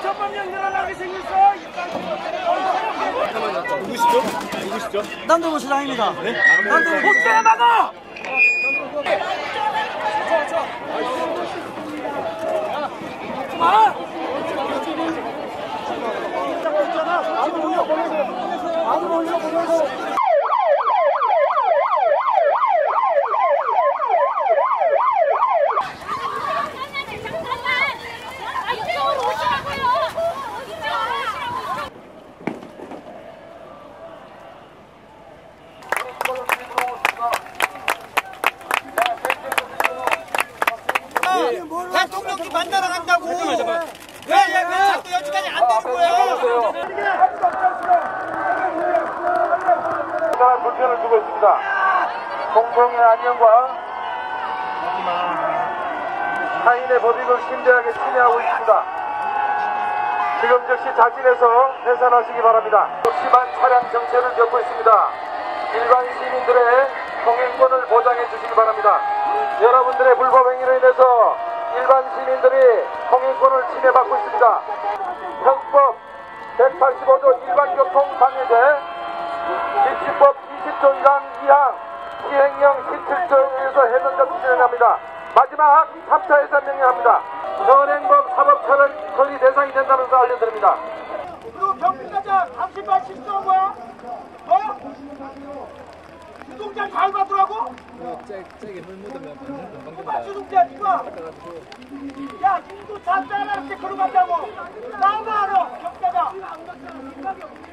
2천만 명 늘어나게 생겼어. 누구시죠? 누구시죠? 남대문 시장입니다. 네? 남대문 복수해 막아! 아! 아무 올려 보내세요. 아무 올려 보내세요. 대통령이 만나러 간다고. 왜 왜 왜 자꾸 여기까지 안 되는 거야? 상당한 불편을 주고 있습니다. 공공의 안녕과 타인의 법익을 심대하게 침해하고 있습니다. 지금 즉시 자진해서 해산하시기 바랍니다. 심한 차량 정체를 겪고 있습니다. 일반 시민들의 통행권을 보장해 주시기 바랍니다. 여러분들의 불법 행위로 인해서 일반 시민들이 통행권을 침해받고 있습니다. 형법 185조 일반교통 방해죄 입시법 20조 1항 2항 시행령 17조에 의해서 해명적 진행합니다. 마지막 3차 해산 명령합니다. 현행범 사법처는 처리 대상이 된다는 것을 알려드립니다. 너 경비과장 당신만 실수한 거야? 어? 주동자 잘 받으라고? 쟤게 물 묻으면 누가 주동자 누가? 야 인도 잡자 하나씩 그러고 간다고 나만 알아 경비과장